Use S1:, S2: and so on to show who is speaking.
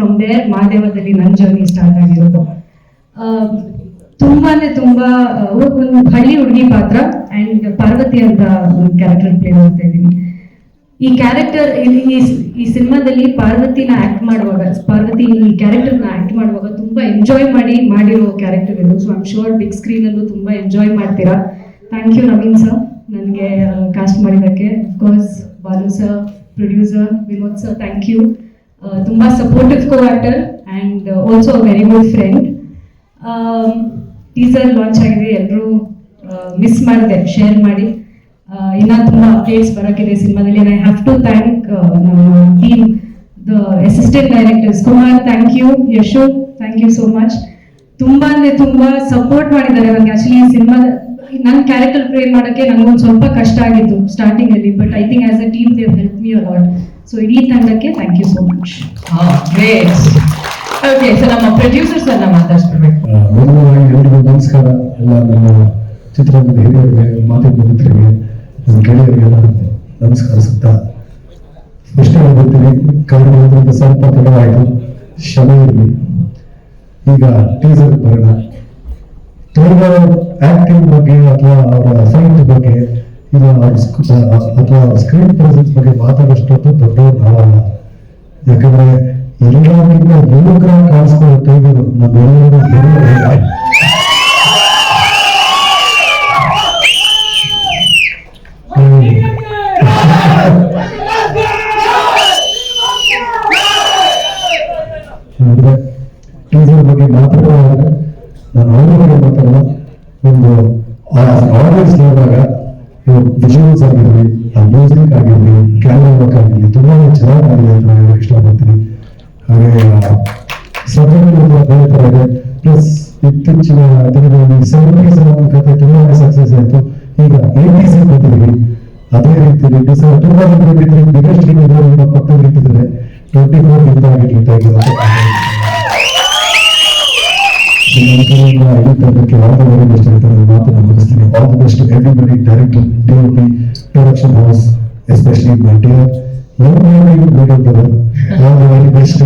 S1: From there ಮಾದೇವದಲ್ಲಿ ನನ್ನ journey start ಆಗಿರೋದು. ತುಂಬಾನೇ ತುಂಬಾ ಒಂದು ಹಳ್ಳಿ ಹುಡುಗಿ ಪಾತ್ರ ಅಂಡ್ ಪಾರ್ವತಿ ಅಂತ ಒಂದು ಕ್ಯಾರೆಕ್ಟರ್ ಪ್ಲೇ ಮಾಡ್ತಾ ಇದ್ದೀನಿ. ಈ ಕ್ಯಾರೆಕ್ಟರ್ ಈ ಸಿನಿಮಾದಲ್ಲಿ ಪಾರ್ವತಿನ ಆಕ್ಟ್ ಮಾಡುವಾಗ, ಪಾರ್ವತಿ ಈ ಕ್ಯಾರೆಕ್ಟರ್ನ ಆಕ್ಟ್ ಮಾಡುವಾಗ ತುಂಬಾ ಎಂಜಾಯ್ ಮಾಡಿ ಮಾಡಿರೋ ಕ್ಯಾರೆಕ್ಟರ್ ಇದು. So I'm sure big screen ಅಲ್ಲೂ ತುಂಬಾ ಎಂಜಾಯ್ ಮಾಡ್ತೀರಾ. ಥ್ಯಾಂಕ್ ಯು ನವೀನ್ ಸರ್ ನನಗೆ ಕಾಸ್ಟ್ ಮಾಡಿದ್ದಕ್ಕೆ. Of course Balu sir producer Vinod sir thank you ತುಂಬಾ supportive co actor and also very good friend teaser launch ಆಗಿದೆ. ಎಲ್ಲರೂ ಮಿಸ್ ಮಾಡಿದೆ ಶೇರ್ ಮಾಡಿ. ಇನ್ನೂ ತುಂಬ ತುಂಬಾ ಅಪ್ಡೇಟ್ಸ್ ಬರೋಕ್ಕಿದೆ ಸಿನಿಮಾದಲ್ಲಿ. ಐ ಹ್ಯಾವ್ ಟು ಥ್ಯಾಂಕ್ ನಮ್ಮ team the assistant directors Kumar thank you Yasho thank you so much ತುಂಬಾ ಅಂದ್ರೆ ತುಂಬಾ ಸಪೋರ್ಟ್ ಮಾಡಿದ್ದಾರೆ. ನನಗೆ ಆ್ಯಕ್ಚುಲಿ ಈ ಸಿನಿಮಾ ನನ್ನ ಕ್ಯಾರೆಕ್ಟರ್ ಪ್ರೇ ಮಾಡೋಕ್ಕೆ ನನಗೊಂದು ಸ್ವಲ್ಪ ಕಷ್ಟ ಆಗಿತ್ತು ಸ್ಟಾರ್ಟಿಂಗ್ ಅಲ್ಲಿ but I think as a team they've help me a lot so ಇಡೀ ತಂಡಕ್ಕೆ thank you so
S2: much okay so ನಮ್ಮ ಪ್ರೊಡ್ಯೂಸರ್ಸ್ ಅನ್ನ
S3: ಮೊದಲವಾಗಿ ಎಲ್ಲರಿಗೂ ನಮಸ್ಕಾರ ಎಲ್ಲ ನಮ್ಮ ಚಿತ್ರರಂಗದ ಹಿರಿಯರಿಗೆ ಮಾತಿನ ಮಿತ್ರರಿಗೆ ನಮ್ಮ ಗೆಳೆಯರಿಗೆಲ್ಲ ನಮಸ್ಕಾರ ಸುತ್ತ. ಹೇಳ್ಬಿಡ್ತೀನಿ ಕಾರಣ ಸ್ವಲ್ಪ ತಡವಾಯಿತು. ಕ್ಷಮೆ ಇರಲಿ. ಈಗ ಟೀಸರ್ ಬರೋಣ. ತುಂಬ ಆಕ್ಟಿಂಗ್ ಬಗ್ಗೆ ಅಥವಾ ಅವರ ಫೈಟ್ ಬಗ್ಗೆ ಇಲ್ಲ ಅವ್ರ ಸ್ಕ್- ಅಥವಾ ಅವ್ರ ಸ್ಕ್ರೀನ್ ಪ್ರೆಸೆನ್ಸ್ ಬಗ್ಗೆ ಮಾತಾಡೋಷ್ಟೊತ್ತು ದೊಡ್ಡವ್ರು ನಾವಲ್ಲ ಯಾಕಂದ್ರೆ ಎಲ್ಲರಿಗಿಂತ ಯುವಕರಾಗಿ ಕಾಣಿಸ್ಕೊಳ್ಳೋ ಟೈಗರು ನಮ್ಮೆಲ್ಲರೂ ವಿಜುವಲ್ಸ್ ಆಗಿರಲಿ ಆ ಮ್ಯೂಸಿಕ್ ಆಗಿರಲಿ ಕ್ಯಾಮ್ರಾ ವರ್ಕ್ ಆಗಿರಲಿ ತುಂಬಾ ಚೆನ್ನಾಗಿ ಆಗಿದೆ ಅಂತ ಹೇಳಕ್ ಇಷ್ಟಪಡ್ತೀನಿ. ಹಾಗೆ ಪ್ಲಸ್ ಇತ್ತೀಚಿನ ದಿನಗಳಲ್ಲಿ ಸೆವೆಂಟೀಸ್ ಒಂದು ಕಥೆ ತುಂಬಾ ಸಕ್ಸಸ್ ಆಯ್ತು. ಈಗ ಏಟೀಸ್ ಬಂದಿದ್ದೀವಿ. ಅದೇ ರೀತಿಯಲ್ಲಿ ಡಿಸೆಂಬರ್ ತುಂಬಾ ಜನ ಬಿಗ್ಗೆಸ್ಟ್ ನಿಮ್ಮ ಪಕ್ಕದಲ್ಲಿ ಇಟ್ಟಿದ್ದಾರೆ. ಟ್ವೆಂಟಿ ಫೋರ್ ಇಂದ ಆಗಿರ್ಲಿ ಐದು ತಂಡಕ್ಕೆ ಆಲ್ ದ ಬೆಸ್ಟ್ ಅಂತ ನಾನು ಮಾತನ್ನು ಮುಗಿಸ್ತೀನಿ all the best everybody director D O P production house especially my dear ಎಲ್ಲರಿಗೂ ಆಲ್ ದ ವೆರಿ ಬೆಸ್ಟ್